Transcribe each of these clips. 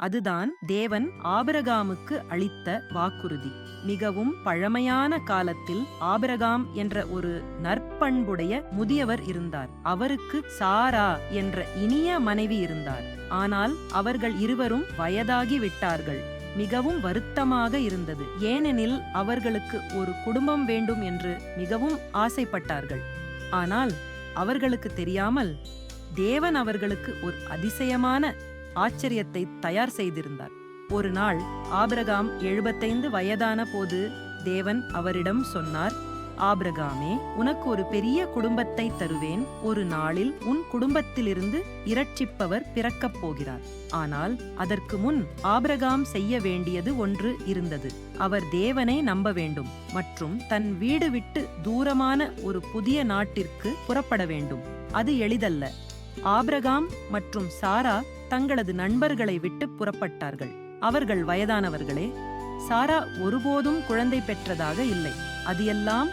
அதுதான் தேவன் ஆபரகாமுக்கு அளித்த வாக்குறுதி. மிகவும் பழமையான காலத்தில் ஆபரகாம் என்ற ஒரு நற்பண்புடைய முதியவர் இருந்தார். அவருக்கு சாரா என்ற இனிய மனைவி இருந்தார். ஆனால் அவர்கள் இருவரும் வயதாகி விட்டார்கள். மிகவும் வருத்தமாக இருந்தது. ஏனெனில் அவர்களுக்கு ஒரு குடும்பம் வேண்டும் என்று மிகவும் ஆசைப்பட்டார்கள். ஆனால் அவர்களுக்கு தெரியாமல் தேவன் அவர்களுக்கு ஒரு அதிசயமான ஆச்சரியத்தை தயார் செய்திருந்தார். ஒரு நாள் ஆபிரகாம் எழுபத்தைந்து வயதான போது தேவன் அவரிடம் சொன்னார் ஆபிரகாமே உனக்கு ஒரு பெரிய குடும்பத்தை தருவேன். ஒரு நாளில் உன் குடும்பத்திலிருந்து இரட்சிப்பவர் பிறக்கப் போகிறார். ஆனால் அதற்கு முன் ஆபிரகாம் செய்ய வேண்டியது ஒன்று இருந்தது. அவர் தேவனை நம்ப வேண்டும் மற்றும் தன் வீடு விட்டு தூரமான ஒரு புதிய நாட்டிற்கு புறப்பட வேண்டும். அது எளிதல்ல. ஆபிரகாம் மற்றும் சாரா தங்களது நண்பர்களை விட்டு புறப்பட்டார்கள். அவர்கள் வயதானவர்களே சாரா ஒருபோதும் குழந்தை பெற்றதாக இல்லை. அது எல்லாம்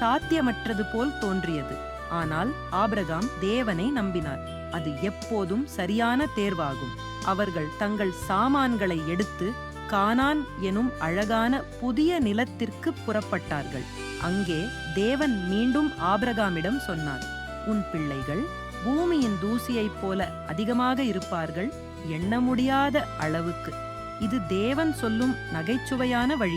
சாத்தியமற்றது போல் தோன்றியது. ஆனால் ஆபிரகாம் தேவனை நம்பினார். அது எப்போதும் சரியான தேர்வாகும். அவர்கள் தங்கள் சாமான்களை எடுத்து கானான் எனும் அழகான புதிய நிலத்திற்கு புறப்பட்டார்கள். அங்கே தேவன் மீண்டும் ஆபிரகாமிடம் சொன்னார் உன் பிள்ளைகள் பூமியின் தூசியைப் போல அதிகமாக இருப்பார்கள் எண்ண முடியாத அளவுக்கு. இது தேவன் சொல்லும் நகைச்சுவையான வழி.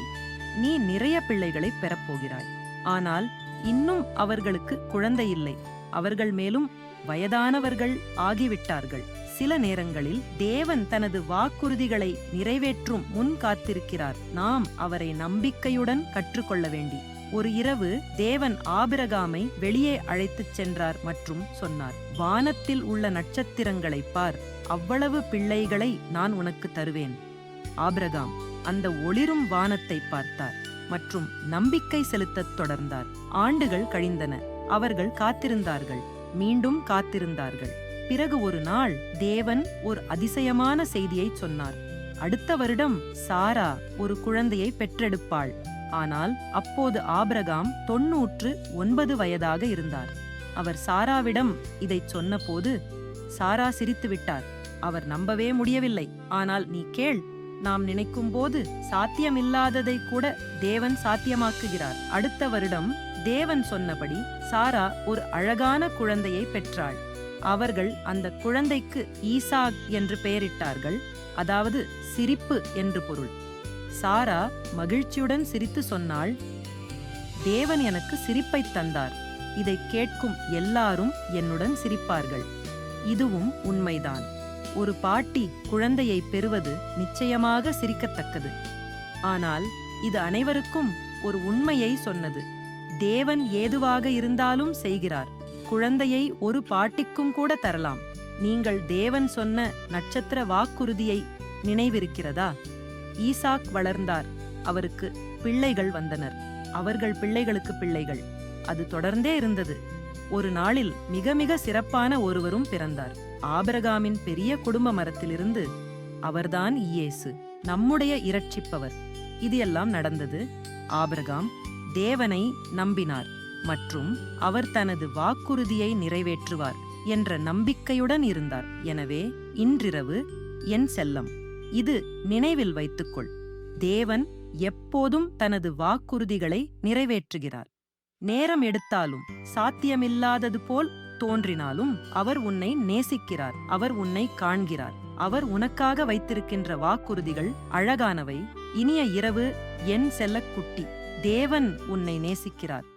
நீ நிறைய பிள்ளைகளை பெறப்போகிறாய். ஆனால் இன்னும் அவர்களுக்கு குழந்தை இல்லை. அவர்கள் மேலும் வயதானவர்கள் ஆகிவிட்டார்கள். சில நேரங்களில் தேவன் தனது வாக்குறுதிகளை நிறைவேற்றும் முன் காத்திருக்கிறார். நாம் அவரை நம்பிக்கையுடன் கற்றுக்கொள்ள வேண்டி. ஒரு இரவு தேவன் ஆபிரகாமை வெளியே அழைத்துச் சென்றார் மற்றும் சொன்னார் வானத்தில் உள்ள நட்சத்திரங்களைப் பார் அவ்வளவு பிள்ளைகளை நான் உனக்கு தருவேன். ஆபிரகாம் அந்த ஒளிரும் வானத்தை பார்த்தார் மற்றும் நம்பிக்கை செலுத்தத் தொடர்ந்தார். ஆண்டுகள் கழிந்தன அவர்கள் காத்திருந்தார்கள் மீண்டும் காத்திருந்தார்கள். பிறகு ஒரு நாள் தேவன் ஒரு அதிசயமான செய்தியை சொன்னார் அடுத்த வருடம் சாரா ஒரு குழந்தையை பெற்றெடுப்பாள். ஆனால் அப்போது ஆபிரகாம் தொன்னூற்று ஒன்பது வயதாக இருந்தார். அவர் சாராவிடம் இதைச் சொன்னபோது சாரா சிரித்து விட்டார் அவர் நம்பவே முடியவில்லை. ஆனால் நீ கேள் நாம் நினைக்கும்போது சாத்தியமில்லாததை கூட தேவன் சாத்தியமாக்குகிறார். அடுத்த வருடம் தேவன் சொன்னபடி சாரா ஒரு அழகான குழந்தையை பெற்றாள். அவர்கள் அந்த குழந்தைக்கு ஈசாக் என்று பெயரிட்டார்கள். அதாவது சிரிப்பு என்று பொருள். சாரா மகிழ்ச்சியுடன் சிரித்து சொன்னாள் தேவன் எனக்கு சிரிப்பைத் தந்தார். இதை கேட்கும் எல்லாரும் என்னுடன் சிரிப்பார்கள். இதுவும் உண்மைதான். ஒரு பாட்டி குழந்தையை பெறுவது நிச்சயமாக சிரிக்கத்தக்கது. ஆனால் இது அனைவருக்கும் ஒரு உண்மையை சொன்னது. தேவன் ஏதுவாக இருந்தாலும் செய்கிறார். குழந்தையை ஒரு பாட்டிக்கும் கூட தரலாம். நீங்கள் தேவன் சொன்ன நட்சத்திர வாக்குறுதியை நினைவிருக்கிறதா? ஈசாக் வளர்ந்தார். அவருக்கு பிள்ளைகள் வந்தனர். அவர்கள் பிள்ளைகளுக்கு பிள்ளைகள். அது தொடர்ந்தே இருந்தது. ஒரு நாளில் மிக மிக சிறப்பான ஒருவரும் பிறந்தார். ஆபரகாமின் பெரிய குடும்ப மரத்திலிருந்து அவர்தான் இயேசு நம்முடைய இரட்சிப்பவர். இது எல்லாம் நடந்தது. ஆபரகாம் தேவனை நம்பினார் மற்றும் அவர் தனது வாக்குறுதியை நிறைவேற்றுவார் என்ற நம்பிக்கையுடன் இருந்தார். எனவே இன்றிரவு என் செல்லம். இது நினைவில் வைத்துக்கொள். தேவன் எப்போதும் தனது வாக்குறுதிகளை நிறைவேற்றுகிறார். நேரம் எடுத்தாலும் சாத்தியமில்லாதது போல் தோன்றினாலும் அவர் உன்னை நேசிக்கிறார் அவர் உன்னை காண்கிறார். அவர் உனக்காக வைத்திருக்கின்ற வாக்குறுதிகள் அழகானவை. இனிய இரவு என் செல்லக்குட்டி தேவன் உன்னை நேசிக்கிறார்.